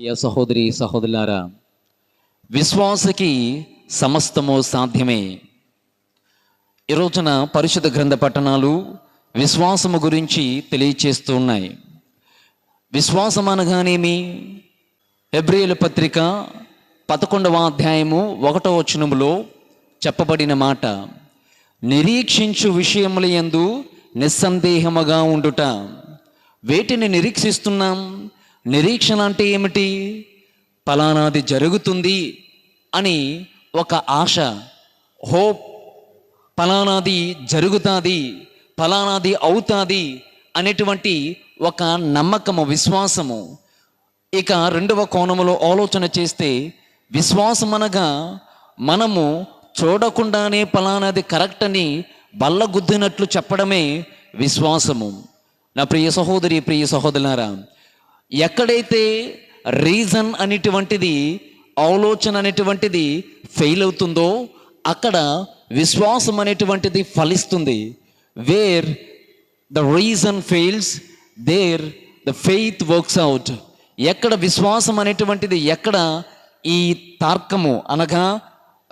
ప్రియ సహోదరి సహోదరులారా విశ్వాసకి సమస్తము సాధ్యమే. ఈరోజున రోజున పరిశుద్ధ గ్రంథ పట్టణాలు విశ్వాసము గురించి తెలియచేస్తూ ఉన్నాయి. విశ్వాసం అనగానేమి? ఎబ్రియేలు పత్రిక పదకొండవ అధ్యాయము ఒకటో వచనములో చెప్పబడిన మాట నిరీక్షించు విషయముల యందు నిస్సందేహముగా ఉండుట. వేటిని నిరీక్షిస్తున్నాం నిరీక్షణ అంటే ఏమిటి? ఫలానాది జరుగుతుంది అని ఒక ఆశ. హోప్ ఫలానాది జరుగుతుంది ఫలానాది అవుతుంది అనేటువంటి ఒక నమ్మకము విశ్వాసము. ఇక రెండవ కోణములో ఆలోచన చేస్తే విశ్వాసం అనగా మనము చూడకుండానే ఫలానాది కరెక్ట్ అని బల్లగుద్దినట్లు చెప్పడమే విశ్వాసము. నా ప్రియ సహోదరి ప్రియ సహోదరులారా ఎక్కడైతే రీజన్ అనేటువంటిది ఆలోచన అనేటువంటిది ఫెయిల్ అవుతుందో అక్కడ విశ్వాసం అనేటువంటిది ఫలిస్తుంది. Where the reason fails there the faith works out ఎక్కడ విశ్వాసం అనేటువంటిది ఎక్కడ ఈ తర్కము అనగా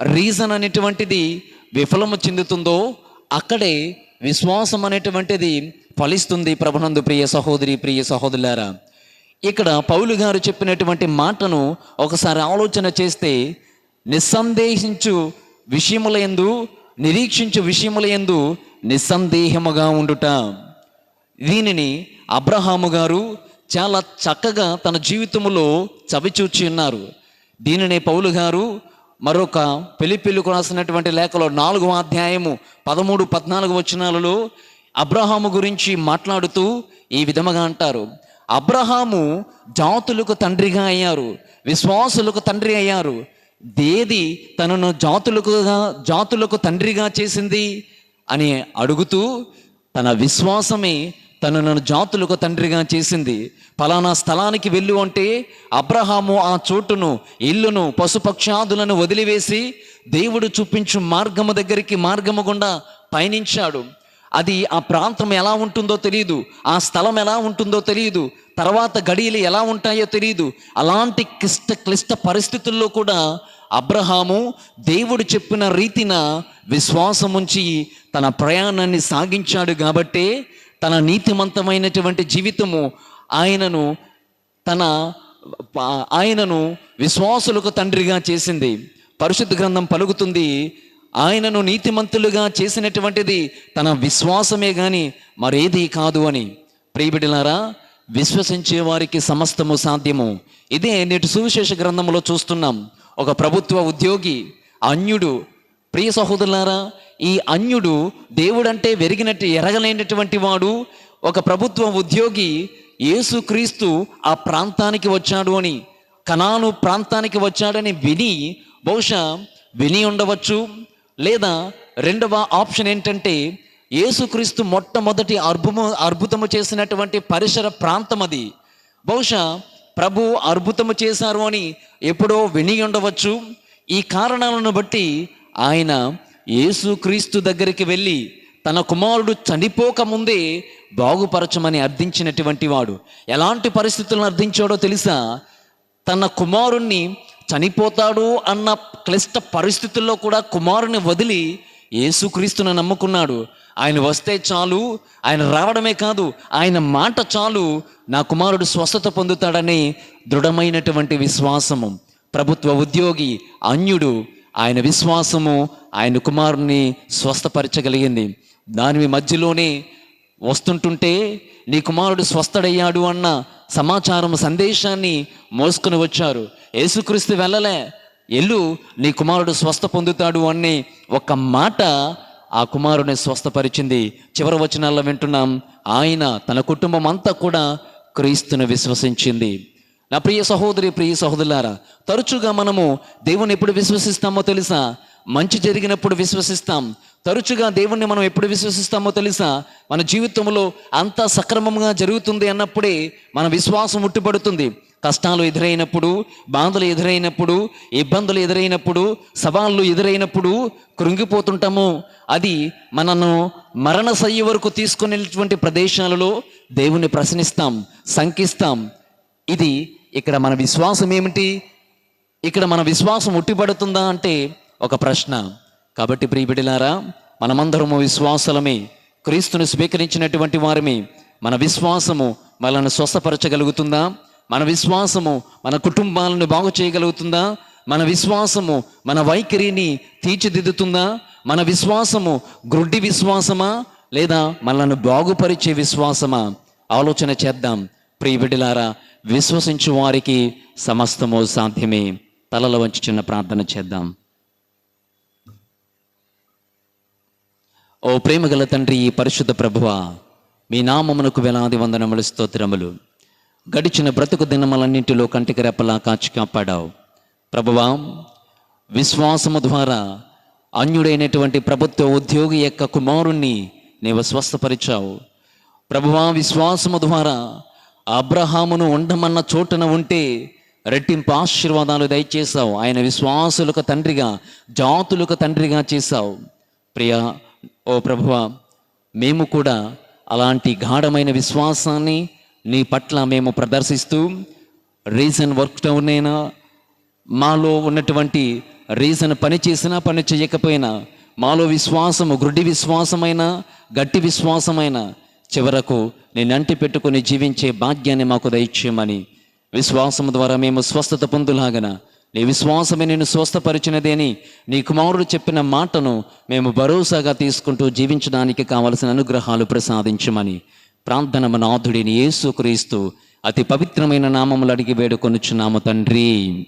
రీజన్ అనేటువంటిది విఫలము చెందుతుందో అక్కడే విశ్వాసం అనేటువంటిది ఫలిస్తుంది. ప్రభునందు ప్రియ సహోదరి ప్రియ సహోదరులారా ఇక్కడ పౌలు గారు చెప్పినటువంటి మాటను ఒకసారి ఆలోచన చేస్తే నిస్సందేహించు విషయముల యందు నిరీక్షించు విషయముల యందు నిస్సందేహముగా ఉండుట. దీనిని అబ్రహాము గారు చాలా చక్కగా తన జీవితంలో చవిచూచి ఉన్నారు. దీనినే పౌలు గారు మరొక పెళ్ళిపిల్లికి రాసినటువంటి లేఖలో నాలుగవ అధ్యాయము పదమూడు పద్నాలుగు వచనాలలో అబ్రహాము గురించి మాట్లాడుతూ ఈ విధముగా అంటారు. అబ్రహాము జాతులకు తండ్రిగా అయ్యారు విశ్వాసులకు తండ్రి అయ్యారు. దేది తనను జాతులకుగా జాతులకు తండ్రిగా చేసింది అని అడుగుతూ తన విశ్వాసమే తనను జాతులకు తండ్రిగా చేసింది. ఫలానా స్థలానికి వెళ్ళు అంటే అబ్రహాము ఆ చోటును ఇల్లును పశుపక్షాదులను వదిలివేసి దేవుడు చూపించు మార్గము దగ్గరికి మార్గము గుండా పయనించాడు. అది ఆ ప్రాంతం ఎలా ఉంటుందో తెలియదు ఆ స్థలం ఎలా ఉంటుందో తెలియదు తర్వాత గడియలు ఎలా ఉంటాయో తెలియదు అలాంటి క్లిష్ట క్లిష్ట పరిస్థితుల్లో కూడా అబ్రహాము దేవుడు చెప్పిన రీతిన విశ్వాసం ఉంచి తన ప్రయాణాన్ని సాగించాడు కాబట్టే తన నీతిమంతమైనటువంటి జీవితము ఆయనను తన ఆయనను విశ్వాసులకు తండ్రిగా చేసింది. పరిశుద్ధ గ్రంథం పలుకుతుంది ఆయనను నీతిమంతులుగా చేసినటువంటిది తన విశ్వాసమే కానీ మరేది కాదు అని. ప్రియబిడ్డలారా విశ్వసించే వారికి సమస్తము సాధ్యము. ఇదే నేటి సువిశేష గ్రంథంలో చూస్తున్నాం. ఒక ప్రభుత్వ ఉద్యోగి అన్యుడు. ప్రియ సహోదరులారా ఈ అన్యుడు దేవుడంటే వెరిగినట్టు ఎరగలేనటువంటి వాడు ఒక ప్రభుత్వ ఉద్యోగి యేసుక్రీస్తు ఆ ప్రాంతానికి వచ్చాడు అని కనాను ప్రాంతానికి వచ్చాడని విని బహుశా విని ఉండవచ్చు. లేదా రెండవ ఆప్షన్ ఏంటంటే యేసుక్రీస్తు మొట్టమొదటి అర్భుము అద్భుతము చేసినటువంటి పరిసర ప్రాంతం అది. బహుశా ప్రభు అద్భుతము చేశారు అని ఎప్పుడో విని ఉండవచ్చు. ఈ కారణాలను బట్టి ఆయన యేసుక్రీస్తు దగ్గరికి వెళ్ళి తన కుమారుడు చనిపోకముందే బాగుపరచమని అర్థించినటువంటి వాడు. ఎలాంటి పరిస్థితులను అర్థించాడో తెలుసా? తన కుమారుణ్ణి చనిపోతాడు అన్న క్లిష్ట పరిస్థితుల్లో కూడా కుమారుని వదిలి యేసుక్రీస్తుని నమ్ముకున్నాడు. ఆయన వస్తే చాలు ఆయన రావడమే కాదు ఆయన మాట చాలు నా కుమారుడు స్వస్థత పొందుతాడని దృఢమైనటువంటి విశ్వాసము. ప్రభుత్వ ఉద్యోగి అన్యుడు ఆయన విశ్వాసము ఆయన కుమారుని స్వస్థపరచగలిగింది. దాని మధ్యలోనే వస్తుంటుంటే నీ కుమారుడు స్వస్థడయ్యాడు అన్న సమాచారం సందేశాన్ని మోసుకుని వచ్చారు. యేసుక్రీస్తు వెళ్ళలే. ఎల్లు నీ కుమారుడు స్వస్థ పొందుతాడు అనే ఒక మాట ఆ కుమారుని స్వస్థపరిచింది. చివరి వచనాల్లో వింటున్నాం ఆయన తన కుటుంబం అంతా కూడా క్రీస్తుని విశ్వసించింది. నా ప్రియ సహోదరి ప్రియ సహోదరులారా తరచుగా మనము దేవుని ఎప్పుడు విశ్వసిస్తామో తెలుసా? మంచి జరిగినప్పుడు విశ్వసిస్తాం. తరచుగా దేవుణ్ణి మనం ఎప్పుడు విశ్వసిస్తామో తెలుసా? మన జీవితంలో అంతా సక్రమంగా జరుగుతుంది అన్నప్పుడే మన విశ్వాసం ఉట్టిపడుతుంది. కష్టాలు ఎదురైనప్పుడు బాధలు ఎదురైనప్పుడు ఇబ్బందులు ఎదురైనప్పుడు సవాళ్ళు ఎదురైనప్పుడు కృంగిపోతుంటాము. అది మనను మరణ సయ్య వరకు తీసుకునేటువంటి ప్రదేశాలలో దేవుని ప్రశ్నిస్తాం శంకిస్తాం. ఇది ఇక్కడ మన విశ్వాసం ఏమిటి? ఇక్కడ మన విశ్వాసం ఉట్టిపడుతుందా అంటే ఒక ప్రశ్న. కాబట్టి ప్రియబిడిలారా మనమందరము విశ్వాసలమే. క్రీస్తుని స్వీకరించినటువంటి వారమే. మన విశ్వాసము మనల్ని స్వస్థపరచగలుగుతుందా? మన విశ్వాసము మన కుటుంబాలను బాగు చేయగలుగుతుందా? మన విశ్వాసము మన వైఖరిని తీర్చిదిద్దుతుందా? మన విశ్వాసము గ్రుడ్డి విశ్వాసమా? లేదా మనల్ని బాగుపరిచే విశ్వాసమా? ఆలోచన చేద్దాం. ప్రియబిడ్డలారా విశ్వసించు వారికి సమస్తము సాధ్యమే. తలలో వంచి చిన్న ప్రార్థన చేద్దాం. ఓ ప్రేమగల తండ్రి ఈ పరిశుద్ధ ప్రభువ మీ నామమునకు వేలాది వందనములు స్తోత్రములు. గడిచిన బ్రతుకు దినములన్నింటిలో కంటికి రెప్పలా కాచి కాపాడావు. ప్రభువా విశ్వాసము ద్వారా అన్యుడైనటువంటి ప్రభుత్వ ఉద్యోగి యొక్క కుమారుణ్ణి నీవు స్వస్థపరిచావు. ప్రభువా విశ్వాసము ద్వారా అబ్రహామును ఉండమన్న చోటున ఉంటే రెట్టింపు ఆశీర్వాదాలు దయచేశావు. ఆయన విశ్వాసులకు తండ్రిగా జాతులకు తండ్రిగా చేశావు. ప్రియా ఓ ప్రభువ మేము కూడా అలాంటి గాఢమైన విశ్వాసాన్ని నీ పట్ల మేము ప్రదర్శిస్తూ రీజన్ వర్క్ డౌన్ మాలో ఉన్నటువంటి రీజన్ పని చేసినా పని చేయకపోయినా మాలో విశ్వాసము గుడ్డి విశ్వాసమైన గట్టి విశ్వాసమైన చివరకు నేను అంటి పెట్టుకుని జీవించే భాగ్యాన్ని మాకు దయచేయమని విశ్వాసం ద్వారా మేము స్వస్థత పొందులాగన నీ విశ్వాసమే నేను స్వస్థపరిచినది అని నీ కుమారుడు చెప్పిన మాటను మేము భరోసాగా తీసుకుంటూ జీవించడానికి కావలసిన అనుగ్రహాలు ప్రసాదించమని ప్రార్థన నాథుడిని యేసు క్రీస్తు అతి పవిత్రమైన నామములు అడిగి వేడుకొనుచున్నాము తండ్రి.